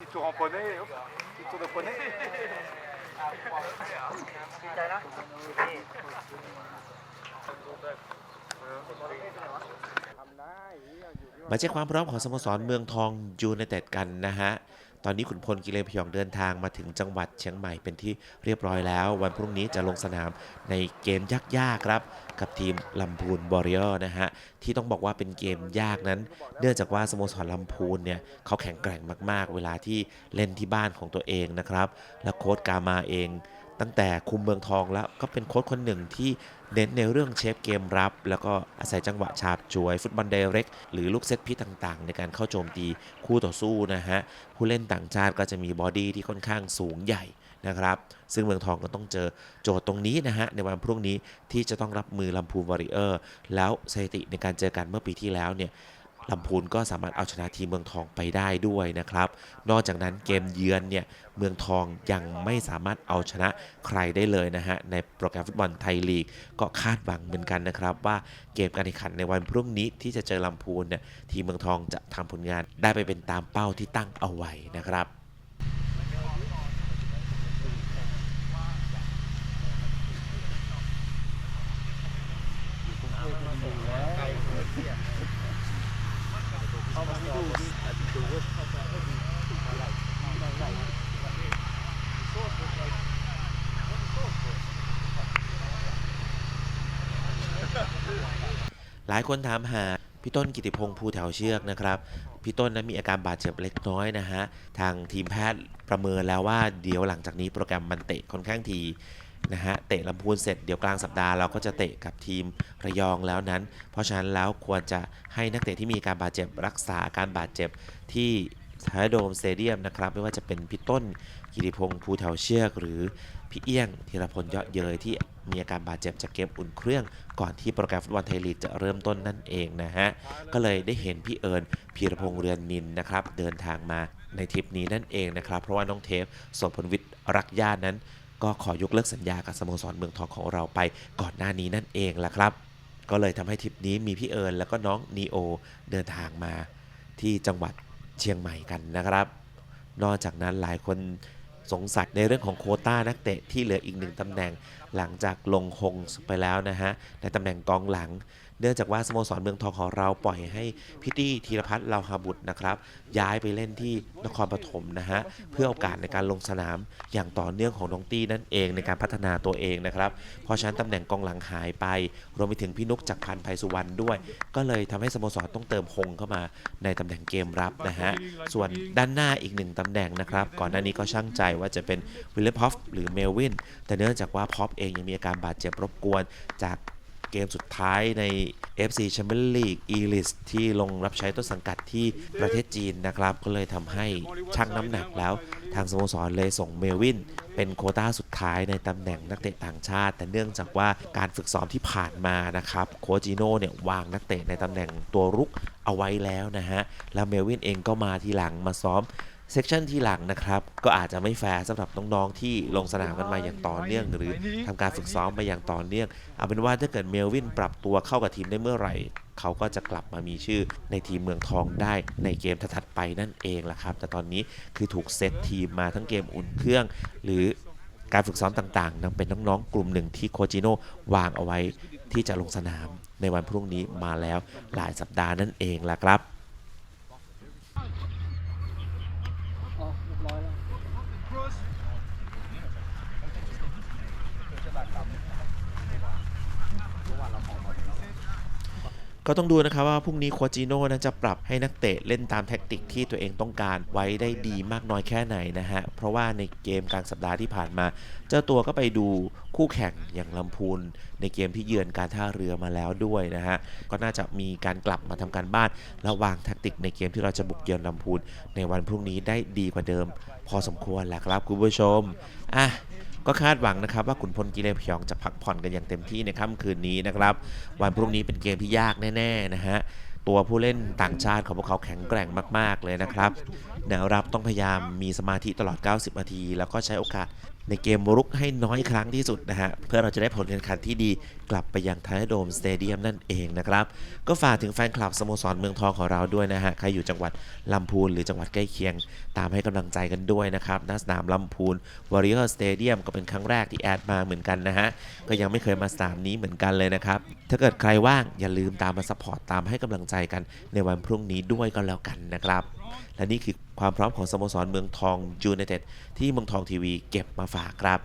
Petit tour en poney, hop, petit tour de poney. ดีใจนะมาเช็คความพร้อมของสโมสรเมืองทองยูไนเต็ดกันนะฮะ ตอนนี้ขุนพลกิเลนพยองเดินทางมาถึงจังหวัดเชียงใหม่เป็นที่เรียบร้อยแล้ว วันพรุ่งนี้จะลงสนามในเกมยากๆครับ กับทีมลำพูนบอริเออร์นะฮะ ที่ต้องบอกว่าเป็นเกมยากนั้น เนื่องจากว่าสโมสรลำพูนเนี่ยเขาแข็งแกร่งมากๆ เวลาที่เล่นที่บ้านของตัวเองนะครับ และโค้ชกามาเอง ตั้งแต่คุมเมืองทองแล้วก็เป็นโค้ชคนหนึ่งที่เน้นในเรื่องเชฟเกมรับ แล้วก็อาศัยจังหวะฉาบฉวย ฟุตบอลเดเร็กหรือลูกเซตพิษต่างๆ ในการเข้าโจมตีคู่ต่อสู้นะฮะ ผู้เล่นต่างชาติก็จะมีบอดี้ที่ค่อนข้างสูงใหญ่นะครับ ซึ่งเมืองทองก็ต้องเจอโจทย์ตรงนี้นะฮะ ในวันพรุ่งนี้ที่จะต้องรับมือลำพูนวอริเออร์ แล้วสถิติในการเจอกันเมื่อปีที่แล้วเนี่ย ลำพูนก็สามารถเอาชนะทีมเมืองทองไปได้ด้วยนะครับ นอกจากนั้นเกมเยือนเนี่ยเมืองทองยังไม่สามารถเอาชนะใครได้เลยนะฮะในโปรแกรมฟุตบอลไทยลีก ก็คาดหวังเหมือนกันนะครับ ว่าเกมการแข่งขันในวันพรุ่งนี้ที่จะเจอลำพูนเนี่ยทีมเมืองทองจะทำผลงานได้ไปเป็นตามเป้าที่ตั้งเอาไว้นะครับ เข้ามาดูดิ หลายคนถามหาพี่ต้นกิติพงศ์ภูแถวเชือกนะครับพี่ต้นนั้นมีอาการบาดเจ็บเล็กน้อยนะฮะทางทีมแพทย์ประเมินแล้วว่าเดี๋ยวหลังจากนี้โปรแกรมมันเตะค่อนข้างทีนะฮะเตะลำพูนเสร็จเดี๋ยวกลางสัปดาห์เราก็จะเตะกับทีมระยองแล้วนั้น เพราะฉะนั้นแล้วควรจะให้นักเตะที่มีการบาดเจ็บรักษาอาการบาดเจ็บที่ทาโดมสเตเดียมนะครับไม่ว่าจะเป็นพี่ต้นกิติพงศ์ภูแถวเชือกหรือ พี่เอี้ยงธีรพลเยาะเย้ยที่มีอาการบาดเจ็บจากเกมอุ่นเครื่อง ก่อนที่โปรแกรมฟุตบอลไทยลีกจะเริ่มต้นนั่นเองนะฮะ ก็เลยได้เห็นพี่เอิญพีรพงษ์เรือนนินนะครับ เดินทางมาในทริปนี้นั่นเองนะครับ เพราะว่าน้องเทปโสพลวิทย์รักญาตินั้น ก็ขอยกเลิกสัญญากับสโมสรเมืองทองของเราไปก่อนหน้านี้นั่นเองล่ะครับ ก็เลยทำให้ทริปนี้มีพี่เอิญแล้วก็น้องนีโอเดินทางมาที่จังหวัดเชียงใหม่กันนะครับ นอกจากนั้นหลายคน สงสัยในเรื่องของโคต้านักเตะที่เหลืออีกหนึ่งตำแหน่งหลังจากลงคงไปแล้วนะฮะในตำแหน่งกองหลัง เนื่องจากว่าสโมสรเมืองทองของเราปล่อยให้พิตี้ธีรพัฒน์ลาหาบุตรนะครับ ย้ายไปเล่นที่นครปฐมนะฮะเพื่อโอกาสในการลงสนามอย่างต่อเนื่องของน้องตี้นั่นเองในการพัฒนาตัวเองนะครับเพราะฉะนั้นตำแหน่งกองหลังหายไป รวมไปถึงพี่นุกจักรพันธ์ไพสุวรรณด้วย ก็เลยทำให้สโมสรต้องเติมคงเข้ามาในตำแหน่งเกมรับนะฮะส่วนด้านหน้าอีกหนึ่งตำแหน่งนะครับ ก่อนหน้านี้ก็ช่างใจว่าจะเป็นวิลเลมพอฟหรือเมลวินแต่เนื่องจากว่าพอฟเองยังมีอาการบาดเจ็บรบกวนจาก เกมสุดท้ายใน FC Champions League e l i s ที่ลงรับใช้ต้นสังกัดที่ประเทศจีนนะครับ ก็เลยทำให้ชั่งน้ำหนักแล้ว ทางสโมสรเลยส่งเมลวิน เป็นโคต้าสุดท้ายในตำแหน่งนักเตะต่างชาติ แต่เนื่องจากว่าการฝึกซ้อมที่ผ่านมานะครับโคจิโน่เนี่ยวางนักเตะในตำแหน่งตัวรุกเอาไว้แล้วนะฮะแล้วเมลวินเองก็มาทีหลังมาซ้อม เซกชันที่หลังนะครับ ก็อาจจะไม่แฟร์สำหรับน้องๆที่ลงสนามกันมาอย่างต่อเนื่อง หรือทำการฝึกซ้อมมาอย่างต่อเนื่อง เอาเป็นว่าถ้าเกิดเมลวินปรับตัวเข้ากับทีมได้เมื่อไหร่ เขาก็จะกลับมามีชื่อในทีมเมืองทองได้ในเกมถัดๆไปนั่นเองล่ะครับ แต่ตอนนี้คือถูกเซตทีมมาทั้งเกมอุ่นเครื่อง หรือการฝึกซ้อมต่างๆนับเป็นน้องๆกลุ่มหนึ่งที่โคจิโน่วางเอาไว้ที่จะลงสนามในวันพรุ่งนี้มาแล้วหลายสัปดาห์นั่นเองล่ะครับ อ๋อเรียบร้อยแล้ว ก็ต้องดูนะครับว่าพรุ่งนี้โคจิโน่นั้นจะปรับให้นักเตะเล่นตามแท็กติกที่ตัวเองต้องการไว้ได้ดีมากน้อยแค่ไหนนะฮะ เพราะว่าในเกมกลางสัปดาห์ที่ผ่านมา เจ้าตัวก็ไปดูคู่แข่งอย่างลำพูนในเกมที่เยือนการท่าเรือมาแล้วด้วยนะฮะ ก็น่าจะมีการกลับมาทำการบ้านและวางแท็กติกในเกมที่เราจะบุกเยือนลำพูนในวันพรุ่งนี้ได้ดีกว่าเดิม พอสมควรแหละครับคุณผู้ชมอะ ก็คาดหวังนะครับว่าขุนพลกิเลพยองจะพักผ่อนกันอย่างเต็มที่ในค่ำคืนนี้นะครับ วันพรุ่งนี้เป็นเกมที่ยากแน่ๆนะฮะตัวผู้เล่นต่างชาติของพวกเขาแข็งแกร่งมาก ๆ เลยนะครับแนวรับต้องพยายามมีสมาธิตลอด 90 นาที แล้วก็ใช้โอกาสในเกมรุกให้น้อยครั้งที่สุดนะฮะ เพื่อเราจะได้ผลการแข่งขันที่ดีกลับไปยังไทยโดมสเตเดียมนั่นเองนะครับ ก็ฝากถึงแฟนคลับสโมสรเมืองทองของเราด้วยนะฮะ ใครอยู่จังหวัดลำพูนหรือจังหวัดใกล้เคียง ตามให้กำลังใจกันด้วยนะครับณสนามลำพูนวอริเออร์สเตเดียมก็เป็นครั้งแรกที่แอดมาเหมือนกันนะฮะ ก็ยังไม่เคยมาสนามนี้เหมือนกันเลยนะครับ ถ้าเกิดใครว่างอย่าลืมตามมาซัพพอร์ตตามให้กำลังใจกันในวันพรุ่งนี้ด้วยก็แล้วกันนะครับ และนี่คือความพร้อมของสโมสรเมืองทองยูไนเต็ดที่เมืองทองทีวีเก็บมาฝากครับ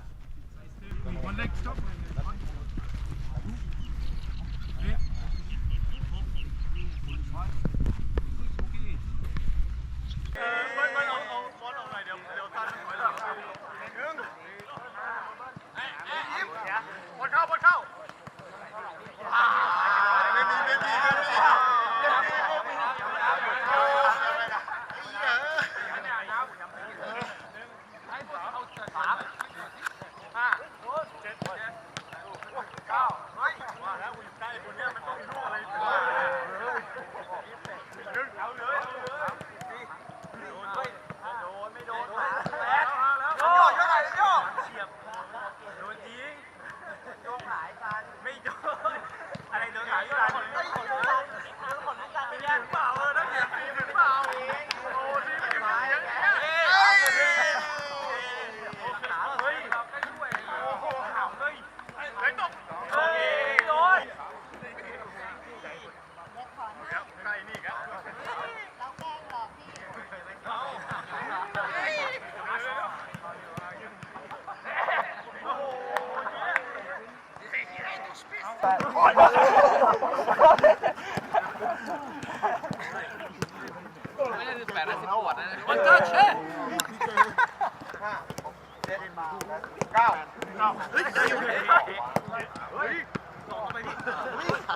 เ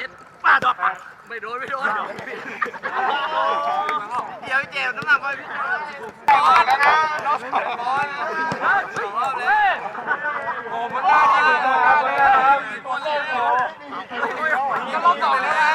จ็ดป้าดอกไม่โดนไม่โดนเดี๋ยวเจ็บน้ำหนักไปพี่ต่อแล้วนะรอบองบอลสองรอเลยโอ้มันได้ที่หนึ่งเลยครับบอลเล่นโอ้ยจะรอบต่อเลย